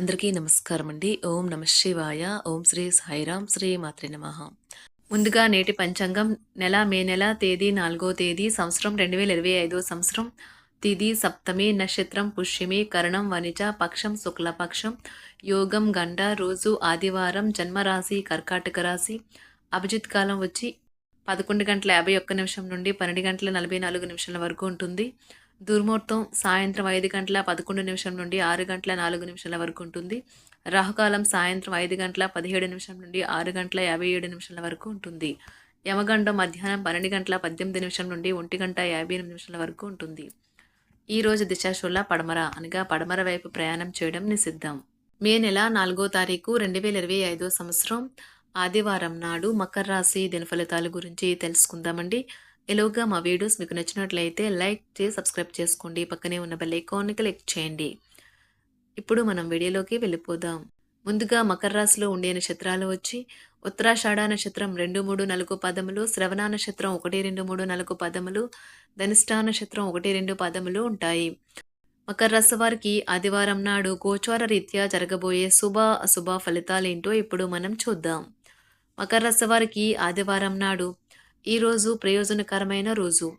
అందరికీ నమస్కారం అండి ఓం నమ శివాయ. ఓం శ్రీ సాయిరాం శ్రీ మాత్రి నమ. ముందుగా నేటి పంచాంగం నెల మే నెల తేదీ నాలుగో తేదీ సంవత్సరం రెండు వేల ఇరవై ఐదో సంవత్సరం. తిది సప్తమి నక్షత్రం పుష్యమి కరణం వనిజ పక్షం శుక్లపక్షం యోగం గండ రోజు ఆదివారం జన్మరాశి కర్కాటక రాశి. అభిజిత్ కాలం వచ్చి పదకొండు గంటల యాభై ఒక్క నిమిషం నుండి పన్నెండు గంటల నలభై నాలుగు నిమిషాల వరకు ఉంటుంది. దుర్ముహూర్తం సాయంత్రం ఐదు గంటల పదకొండు నిమిషం నుండి ఆరు గంటల నాలుగు నిమిషాల వరకు ఉంటుంది. రాహుకాలం సాయంత్రం ఐదు గంటల పదిహేడు నిమిషం నుండి ఆరు గంటల యాభై ఏడు నిమిషాల వరకు ఉంటుంది. యమగండం మధ్యాహ్నం పన్నెండు గంటల పద్దెనిమిది నిమిషం నుండి ఒంటి గంట యాభై ఎనిమిది నిమిషాల వరకు ఉంటుంది. ఈరోజు దిశాశూల పడమర అనగా పడమర వైపు ప్రయాణం చేయడం నిషిద్ధం. మే నెల నాలుగో తారీఖు రెండు వేల ఇరవై ఐదో సంవత్సరం ఆదివారం నాడు మకర రాశి దిన ఫలితాల గురించి తెలుసుకుందామండి. ఎలాగా మా వీడియోస్ మీకు నచ్చినట్లయితే లైక్ చేసి సబ్స్క్రైబ్ చేసుకోండి. పక్కనే ఉన్న బెల్ ఐకాన్ని క్లిక్ చేయండి. ఇప్పుడు మనం వీడియోలోకి వెళ్ళిపోదాం. ముందుగా మకర రాశిలో ఉండే నక్షత్రాలు వచ్చి ఉత్తరాషాఢ నక్షత్రం రెండు మూడు నాలుగు పదములు శ్రవణ నక్షత్రం ఒకటి రెండు మూడు నాలుగు పదములు ధనిష్టా నక్షత్రం ఒకటి రెండు పదములు ఉంటాయి. మకర రాశి వారికి ఆదివారం నాడు గోచార రీత్యా జరగబోయే శుభ అశుభ ఫలితాలేంటో ఇప్పుడు మనం చూద్దాం. మకర రాశి వారికి ఆదివారం నాడు ఈరోజు ప్రయోజనకరమైన రోజు.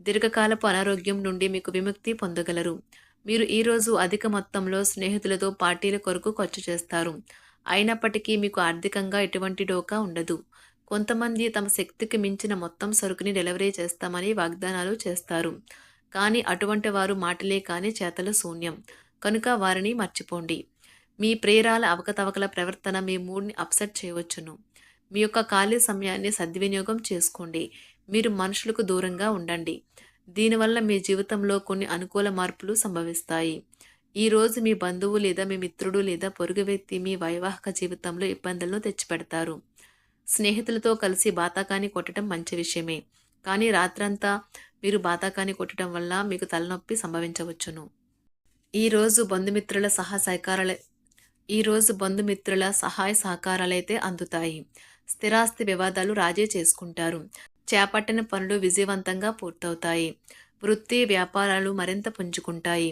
దీర్ఘకాలపు అనారోగ్యం నుండి మీకు విముక్తి పొందగలరు. మీరు ఈరోజు అధిక మొత్తంలో స్నేహితులతో పార్టీల కొరకు ఖర్చు చేస్తారు. అయినప్పటికీ మీకు ఆర్థికంగా ఎటువంటి డోకా ఉండదు. కొంతమంది తమ శక్తికి మించిన మొత్తం సరుకుని డెలివరీ చేస్తామని వాగ్దానాలు చేస్తారు. కానీ అటువంటి వారు మాటలే కానీ చేతలు శూన్యం. కనుక వారిని మర్చిపోండి. మీ ప్రేరాల అవకతవకల ప్రవర్తన మీ మూడ్ని అప్సెట్ చేయవచ్చును. మీ యొక్క ఖాళీ సమయాన్ని సద్వినియోగం చేసుకోండి. మీరు మనుషులకు దూరంగా ఉండండి. దీనివల్ల మీ జీవితంలో కొన్ని అనుకూల మార్పులు సంభవిస్తాయి. ఈరోజు మీ బంధువు లేదా మీ మిత్రుడు లేదా పొరుగు వ్యక్తి మీ వైవాహిక జీవితంలో ఇబ్బందులను తెచ్చిపెడతారు. స్నేహితులతో కలిసి బాతాకాని కొట్టడం మంచి విషయమే. కానీ రాత్రంతా మీరు బాతాకాని కొట్టడం వల్ల మీకు తలనొప్పి సంభవించవచ్చును. ఈరోజు బంధుమిత్రుల సహా సహకారాల ఈరోజు బంధుమిత్రుల సహాయ సహకారాలైతే అందుతాయి. స్థిరాస్తి వివాదాలు రాజీ చేసుకుంటారు. చేపట్టిన పనులు విజయవంతంగా పూర్తవుతాయి. వృత్తి వ్యాపారాలు మరింత పుంజుకుంటాయి.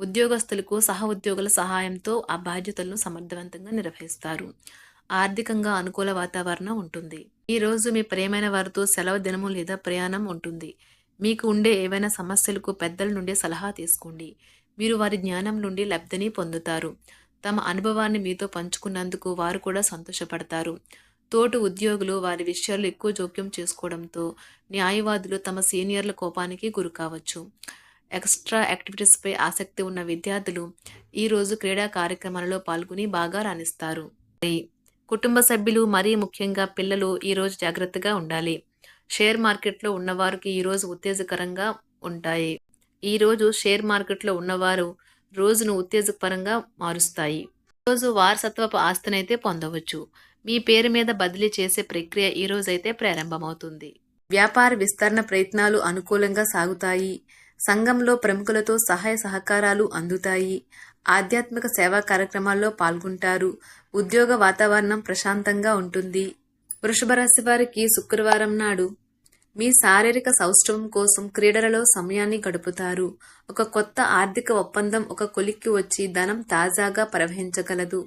ఉద్యోగస్తులకు సహ ఉద్యోగుల సహాయంతో ఆ బాధ్యతలను సమర్థవంతంగా నిర్వహిస్తారు. ఆర్థికంగా అనుకూల వాతావరణం ఉంటుంది. ఈరోజు మీ ప్రియమైన వారితో సెలవు దినము లేదా ప్రయాణం ఉంటుంది. మీకు ఉండే ఏవైనా సమస్యలకు పెద్దల నుండి సలహా తీసుకోండి. మీరు వారి జ్ఞానం నుండి లబ్ధిని పొందుతారు. తమ అనుభవాన్ని మీతో పంచుకున్నందుకు వారు కూడా సంతోషపడతారు. తోటి ఉద్యోగులు వారి విషయాలు ఎక్కువ జోక్యం చేసుకోవడంతో న్యాయవాదులు తమ సీనియర్ల కోపానికి గురి కావచ్చు. ఎక్స్ట్రా యాక్టివిటీస్పై ఆసక్తి ఉన్న విద్యార్థులు ఈరోజు క్రీడా కార్యక్రమాలలో పాల్గొని బాగా రాణిస్తారు. కుటుంబ సభ్యులు మరీ ముఖ్యంగా పిల్లలు ఈరోజు జాగ్రత్తగా ఉండాలి. షేర్ మార్కెట్లో ఉన్నవారికి ఈరోజు ఉత్తేజకరంగా ఉంటాయి. ఈరోజు షేర్ మార్కెట్లో ఉన్నవారు రోజును ఉత్తేజకరంగా మారుస్తాయి. రోజు వారసత్వపు ఆస్తినైతే పొందవచ్చు. మీ పేరు మీద బదిలీ చేసే ప్రక్రియ ఈ రోజైతే ప్రారంభమవుతుంది. వ్యాపార విస్తరణ ప్రయత్నాలు అనుకూలంగా సాగుతాయి. సంఘంలో ప్రముఖులతో సహాయ సహకారాలు అందుతాయి. ఆధ్యాత్మిక సేవా కార్యక్రమాల్లో పాల్గొంటారు. ఉద్యోగ వాతావరణం ప్రశాంతంగా ఉంటుంది. వృషభ రాశి వారికి శుక్రవారం నాడు మీ శారీరక సౌష్ఠవం కోసం క్రీడలలో సమయాన్ని గడుపుతారు. ఒక కొత్త ఆర్థిక ఒప్పందం ఒక కొలిక్కి వచ్చి ధనం తాజాగా ప్రవహించగలదు.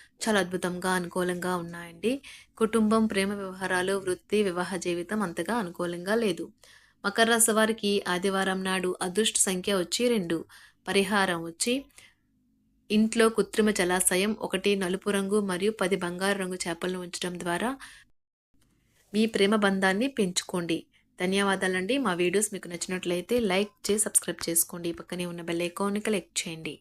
చాలా అద్భుతంగా అనుకూలంగా ఉన్నాయండి. కుటుంబం ప్రేమ వ్యవహారాలు వృత్తి వివాహ జీవితం అంతగా అనుకూలంగా లేదు. మకర రాశి వారికి ఆదివారం నాడు అదృష్ట సంఖ్య వచ్చి రెండు. పరిహారం వచ్చి ఇంట్లో కృత్రిమ జలాశయం ఒకటి నలుపు రంగు మరియు పది బంగారు రంగు చేపలను ఉంచడం ద్వారా మీ ప్రేమ బంధాన్ని పెంచుకోండి. ధన్యవాదాలండి. మా వీడియోస్ మీకు నచ్చినట్లయితే లైక్ చేసి సబ్స్క్రైబ్ చేసుకోండి. పక్కనే ఉన్న బెల్ ఐకాన్ని క్లిక్ చేయండి.